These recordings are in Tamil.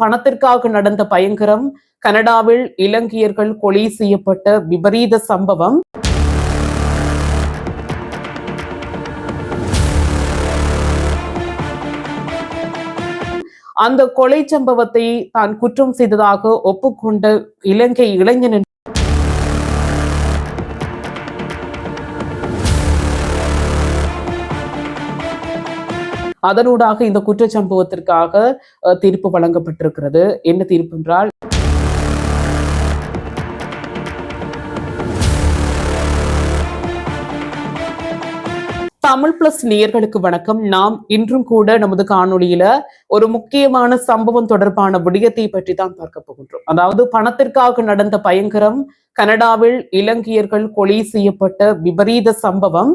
பணத்திற்காக நடந்த பயங்கரம் கனடாவில் இலங்கையர்கள் கொலை செய்யப்பட்ட விபரீத சம்பவம். அந்த கொலை சம்பவத்தை தான் குற்றம் செய்ததாக ஒப்புக்கொண்ட இலங்கை இளைஞனின் அதனூடாக இந்த குற்றச்சம்பவத்திற்காக தீர்ப்பு வழங்கப்பட்டிருக்கிறது. என்ன தீர்ப்பு என்றால் தமிழ் பிளஸ் நேயர்களுக்கு வணக்கம். நாம் இன்றும் கூட நமது காணொலியில ஒரு முக்கியமான சம்பவம் தொடர்பான விடயத்தை பற்றி தான் பார்க்க போகின்றோம். அதாவது பணத்திற்காக நடந்த பயங்கரம் கனடாவில் இலங்கையர்கள் கொலை செய்யப்பட்ட விபரீத சம்பவம்.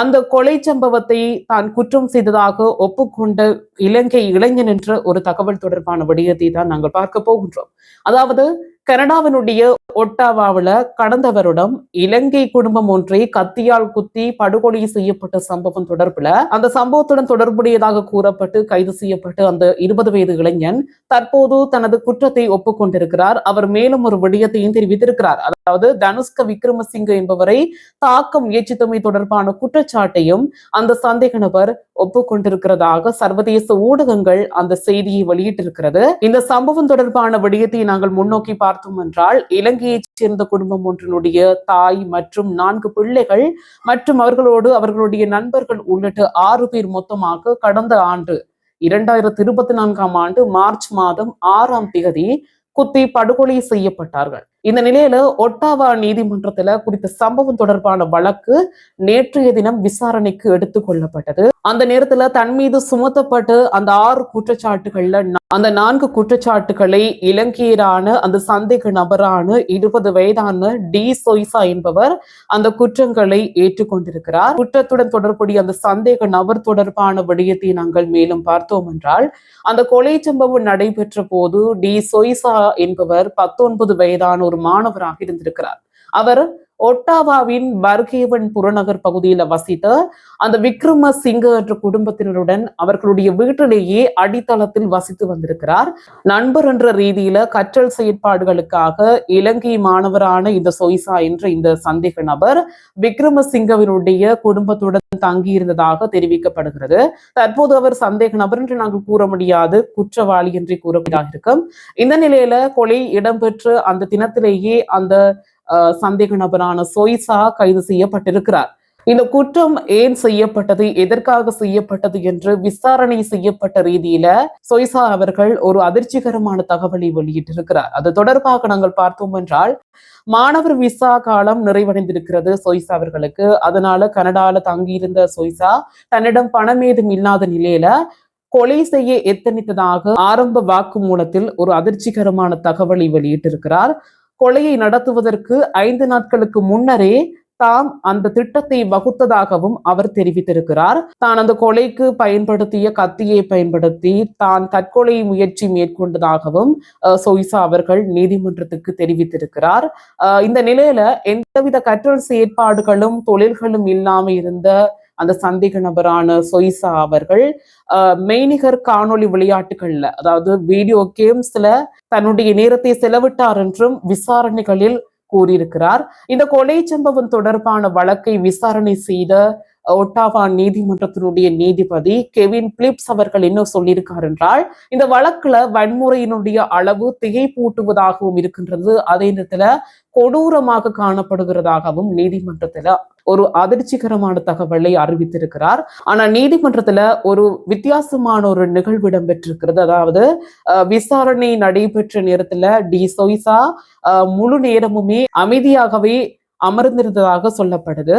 அந்த கொலை சம்பவத்தை தான் குற்றம் செய்ததாக ஒப்புக்கொண்ட இலங்கை இளைஞன் என்ற ஒரு தகவல் தொடர்பான விடயத்தை தான் நாங்கள் பார்க்க போகின்றோம். அதாவது கனடாவினுடைய ஒட்டாவாவில் கடந்த வருடம் இலங்கை குடும்பம் ஒன்றை கத்தியால் குத்தி படுகொலை செய்யப்பட்ட சம்பவம் தொடர்புல அந்த சம்பவத்துடன் தொடர்புடையதாக கூறப்பட்டு கைது செய்யப்பட்டு அந்த இருபது வயது இளைஞன் தற்போது தனது குற்றத்தை ஒப்புக்கொண்டிருக்கிறார். அவர் மேலும் ஒரு விடயத்தையும் தெரிவித்திருக்கிறார். அதாவது தனுஷ்க விக்ரமசிங்க என்பவரை தாக்க முயற்சித்தமை தொடர்பான குற்றச்சாட்டையும் அந்த சந்தேக நபர் ஒப்புக்கொண்டிருக்கிறதாக சர்வதேச ஊடகங்கள் அந்த செய்தியை வெளியிட்டிருக்கிறது. இந்த சம்பவம் தொடர்பான விடயத்தை நாங்கள் முன்னோக்கி பார்த்தோம் என்றால் இலங்கை இலங்கையைச் சேர்ந்த குடும்பம் ஒன்றினுடைய தாய் மற்றும் நான்கு பிள்ளைகள் மற்றும் அவர்களோடு அவர்களுடைய நண்பர்கள் உள்ளிட்ட ஆறு பேர் மொத்தமாக கடந்த ஆண்டு இரண்டாயிரத்தி இருபத்தி நான்காம் ஆண்டு மார்ச் மாதம் ஆறாம் திகதி குத்தி படுகொலை செய்யப்பட்டார்கள். இந்த நிலையில ஒட்டாவா நீதிமன்றத்துல குறித்த சம்பவம் தொடர்பான வழக்கு நேற்றைய தினம் விசாரணைக்கு எடுத்துக் கொள்ளப்பட்டது. அந்த நேரத்துல தன் மீது சுமத்தப்பட்டு அந்த ஆறு குற்றச்சாட்டுகள்ல அந்த நான்கு குற்றச்சாட்டுகளை இலங்கையரான அந்த சந்தேக நபரான இருபது வயதான டி சொய்சா என்பவர் அந்த குற்றங்களை ஏற்றுக்கொண்டிருக்கிறார். குற்றத்துடன் தொடர்புடைய அந்த சந்தேக நபர் தொடர்பான விடயத்தை நாங்கள் மேலும் பார்த்தோம் என்றால் அந்த கொலை சம்பவம் நடைபெற்ற போது டி சொய்சா என்பவர் பத்தொன்பது வயதான ஒரு மாணவராக இருந்திருக்கிறார். அவர் ஒட்டாவாவின் பர்கேவன் புறநகர் பகுதியில வசித்த அந்த விக்ரம சிங்க என்ற குடும்பத்தினருடன் அவர்களுடைய வீட்டிலேயே அடித்தளத்தில் வசித்து வந்திருக்கிறார். நண்பர் என்ற ரீதியில கற்றல் செயற்பாடுகளுக்காக இலங்கை மாணவரான இந்த சொய்சா என்ற இந்த சந்தேக நபர் விக்ரமசிங்கவினுடைய குடும்பத்துடன் தங்கியிருந்ததாக தெரிவிக்கப்படுகிறது. தற்போது அவர் சந்தேக நபர் என்று நாங்கள் கூற முடியாது. குற்றவாளி என்று கூறக்கூடியதாக இருக்கும். இந்த நிலையில கொலை இடம்பெற்று அந்த தினத்திலேயே அந்த சந்தேக நபரான சொய்சா கைது செய்யப்பட்டிருக்கிறார். இந்த குற்றம் ஏன் செய்யப்பட்டது எதற்காக செய்யப்பட்டது என்று விசாரணை செய்யப்பட்ட ரீதியில சொய்சா அவர்கள் ஒரு அதிர்ச்சிகரமான தகவலை வெளியிட்டிருக்கிறார். அது தொடர்பாக நாங்கள் பார்த்தோம் என்றால் மாணவர் விசா காலம் நிறைவடைந்திருக்கிறது சொய்சா அவர்களுக்கு. அதனால கனடால தங்கியிருந்த சொய்சா தன்னிடம் பணம் ஏதும் இல்லாத நிலையில கொலை செய்ய எத்தனித்ததாக ஆரம்ப வாக்குமூலத்தில் ஒரு அதிர்ச்சிகரமான தகவலை வெளியிட்டிருக்கிறார். கொலையை நடத்துவதற்கு ஐந்து நாட்களுக்கு முன்னரே தாம் அந்த திட்டத்தை வகுத்ததாகவும் அவர் தெரிவித்திருக்கிறார். தான் அந்த கொலைக்கு பயன்படுத்திய கத்தியை பயன்படுத்தி தான் தற்கொலை முயற்சி மேற்கொண்டதாகவும் அஹ், சொய்சா அவர்கள் நீதிமன்றத்துக்கு தெரிவித்திருக்கிறார். இந்த நிலையில எந்தவித கற்றல் செயற்பாடுகளும் தொழில்களும் இல்லாம இருந்த அந்த சந்தேக நபரான சொய்சா அவர்கள் மெய்நிகர் காணொளி விளையாட்டுகள்ல அதாவது வீடியோ கேம்ஸ்ல தன்னுடைய நேரத்தை செலவிட்டார் என்றும் விசாரணைகளில் கூறியிருக்கிறார். இந்த கொலை சம்பவம் தொடர்பான வழக்கை விசாரணை செய்த ஒட்டாவா நீதிமன்றத்தினுடைய நீதிபதி கெவின் பிலிப்ஸ் அவர்கள் என்ன சொல்லியிருக்கார் என்றால் இந்த வழக்குல வன்முறையினுடைய அளவு திகைப்பூட்டுவதாகவும் இருக்கின்றது. அதே நேரத்துல கொடூரமாக காணப்படுகிறதாகவும் நீதிமன்றத்துல ஒரு அதிர்ச்சிகரமான தகவலை அறிவித்திருக்கிறார். ஆனா நீதிமன்றத்துல ஒரு வித்தியாசமான ஒரு நிகழ்வு இடம்பெற்றிருக்கிறது. அதாவது விசாரணை நடைபெற்ற நேரத்துல டி சொய்சா முழு நேரமுமே அமைதியாகவே அமர்ந்திருந்ததாக சொல்லப்படுது.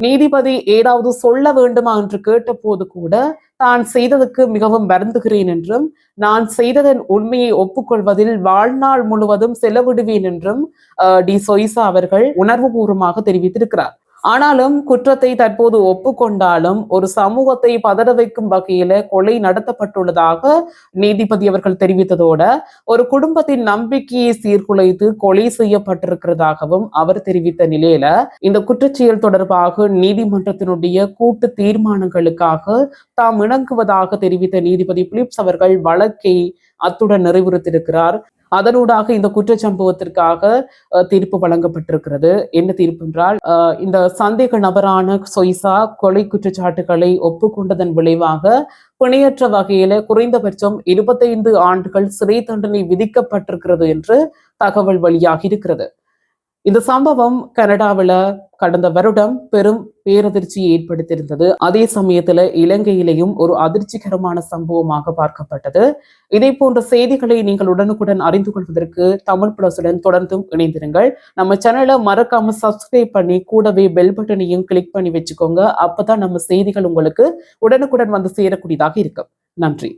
நீதிபதி ஏதாவது சொல்ல வேண்டுமா என்று கேட்டபோது கூட தான் செய்ததுக்கு மிகவும் வருந்துகிறேன் என்றும் நான் செய்ததன் உண்மையை ஒப்புக்கொள்வதில் வாழ்நாள் முழுவதும் செலவிடுவேன் என்றும் அஹ், டி சொய்சா அவர்கள் உணர்வுபூர்வமாக தெரிவித்திருக்கிறார். ஆனாலும் குற்றத்தை தற்போது ஒப்புக்கொண்டாலும் ஒரு சமூகத்தை பதற வைக்கும் வகையில கொலை நடத்தப்பட்டுள்ளதாக நீதிபதி அவர்கள் தெரிவித்ததோட ஒரு குடும்பத்தின் நம்பிக்கையை சீர்குலைத்து கொலை செய்யப்பட்டிருக்கிறதாகவும் அவர் தெரிவித்த நிலையில இந்த குற்றச்செயல் தொடர்பாக நீதிமன்றத்தினுடைய கூட்டு தீர்மானங்களுக்காக தாம் இணங்குவதாக தெரிவித்த நீதிபதி பிலிப்ஸ் அவர்கள் வழக்கை அத்துடன் நிறைவுறுத்தியிருக்கிறார். அதனூடாக இந்த குற்றச்சம்பவத்திற்காக தீர்ப்பு வழங்கப்பட்டிருக்கிறது. என்ன தீர்ப்பு என்றால் இந்த சந்தேக நபரான சொய்சா கொலை குற்றச்சாட்டுகளை ஒப்புக்கொண்டதன் விளைவாக பிணையற்ற வகையில குறைந்தபட்சம் இருபத்தைந்து ஆண்டுகள் சிறை தண்டனை விதிக்கப்பட்டிருக்கிறது என்று தகவல் வெளியாகி இருக்கிறது. இந்த சம்பவம் கனடாவில் கடந்த வருடம் பெரும் பேரதிர்ச்சியை ஏற்படுத்தியிருந்தது. அதே சமயத்துல இலங்கையிலேயும் ஒரு அதிர்ச்சிகரமான சம்பவமாக பார்க்கப்பட்டது. இதே போன்ற செய்திகளை நீங்கள் உடனுக்குடன் அறிந்து கொள்வதற்கு தமிழ் பிளஸுடன் தொடர்ந்தும் இணைந்திருங்கள். நம்ம சேனலை மறக்காம சப்ஸ்கிரைப் பண்ணி கூடவே பெல் பட்டனையும் கிளிக் பண்ணி வச்சுக்கோங்க. அப்பதான் நம்ம செய்திகள் உங்களுக்கு உடனுக்குடன் வந்து சேரக்கூடியதாக இருக்கும். நன்றி.